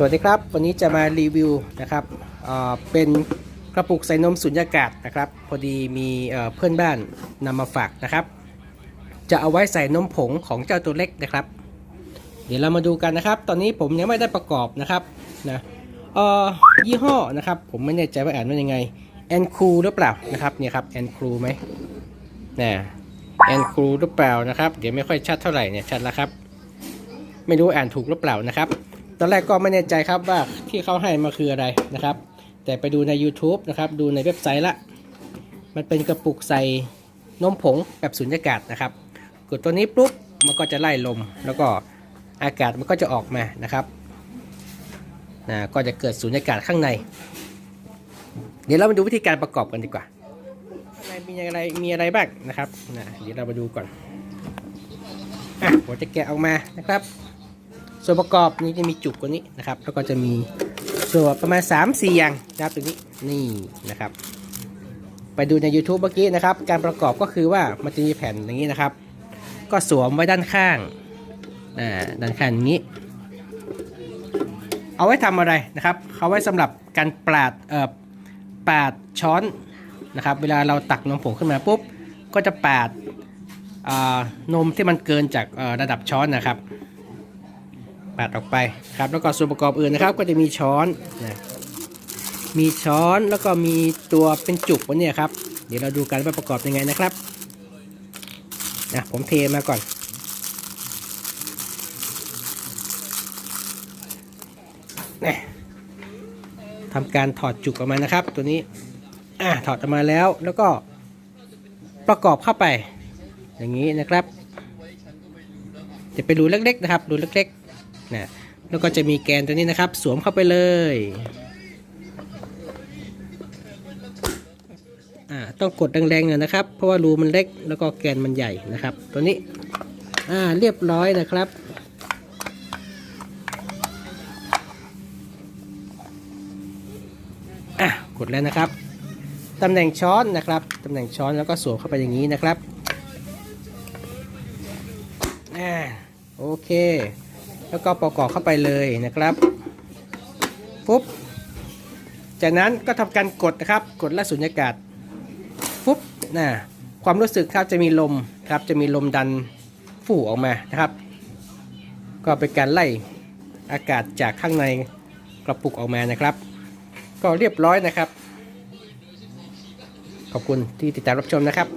สวัสดีครับ วันนี้จะมารีวิวนะครับเเป็นกระปุกใส่นมสุญญากาศนะครับ พอดีมีเอ่อเพื่อนบ้านนำมาฝากนะครับ จะเอาไว้ใส่นมผงของเจ้าตัวเล็กนะครับ เดี๋ยวเรามาดูกันนะครับ ตอนนี้ผมยังไม่ได้ประกอบนะครับนะยี่ห้อนะครับ ผมไม่แน่ใจว่าอ่านว่ายังไงแอนคูหรือเปล่านะครับเนี่ยครับแอนคูไหมนะแอนคูหรือเปล่านะครับ เดี๋ยวไม่ค่อยชัดเท่าไหร่เนี่ยชัดแล้วครับ ไม่รู้อ่านถูกหรือเปล่านะครับ ตอนแรกก็ไม่แน่ใจครับว่าที่เขาให้มาคืออะไรนะครับ แต่ไปดูใน YouTube นะครับดูในเว็บไซต์ละ มันเป็นกระปุกใส่นมผงแบบสุญญากาศนะครับ กดตัวนี้ปุ๊บมันก็จะไล่ลม แล้วก็อากาศมันก็จะออกมานะครับนะก็จะเกิดสุญญากาศข้างใน เดี๋ยวเรามาดูวิธีการประกอบกันดีกว่าข้างในมีอะไรมีอะไรบ้างนะครับนะเดี๋ยวเรามาดูก่อนอะผมจะแกะออกมานะครับ ส่วนประกอบนี้จะมีจุกกว่านี้นะครับ แล้วก็จะมีส่วนประมาณ3 4อย่างนะครับตรงนี้นี่นะครับ ไปดูใน YouTube เมื่อกี้นะครับ การประกอบก็คือว่ามันจะมีแผ่นอย่างนี้นะครับ ก็สวมไว้ด้านข้างอ่าด้านข้างอย่างนี้ เอาไว้ทำอะไรนะครับเอาไว้สำหรับการปาดเอ่อปาดช้อนนะครับ เวลาเราตักนมผงขึ้นมาปุ๊บก็จะปาดอ่านมที่มันเกินจากระดับช้อนนะครับ ปาดออกไปครับแล้วก็ส่วนประกอบอื่นนะครับ ก็จะมีช้อนนะมีช้อนแล้วก็มีตัวเป็นจุกวันนี้ครับ เดี๋ยวเราดูกันว่าประกอบยังไงนะครับนะผมเทมาก่อนนะทำการถอดจุกออกมานะครับ ตัวนี้ อะถอดออกมาแล้วแล้วก็ประกอบเข้าไป อย่างนี้นะครับ จะเป็นรูเล็กๆนะครับรูเล็กๆ นะแล้วก็จะมีแกนตัวนี้นะครับ สวมเข้าไปเลยอ่าต้องกดแรงๆหน่อยนะครับ เพราะว่ารูมันเล็กแล้วก็แกนมันใหญ่นะครับ ตัวนี้อ่าเรียบร้อยนะครับอะกดแล้วนะครับตำแหน่งช้อนนะครับตำแหน่งช้อนแล้วก็สวมเข้าไปอย่างนี้นะครับอ่าโอเค แล้วก็ประกอบเข้าไปเลยนะครับปุ๊บจากนั้นก็ทำการกดนะครับ กดและสุญญากาศปุ๊บนะความรู้สึกครับจะมีลมครับจะมีลมดันฟูออกมานะครับ ก็เป็นการไล่อากาศจากข้างในกระปุกออกมานะครับ ก็เรียบร้อยนะครับ ขอบคุณที่ติดตามรับชมนะครับ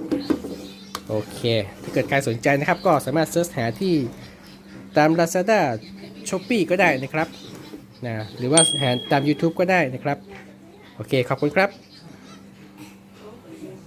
โอเค ถ้าเกิดใครสนใจนะครับ ก็สามารถเสิร์ชหาที่ ตาม Lazada s h o p e e ก็ได้นะครับนะหรือว่าหาตาม YouTube ก็ได้นะครับ โอเค ขอบคุณครับ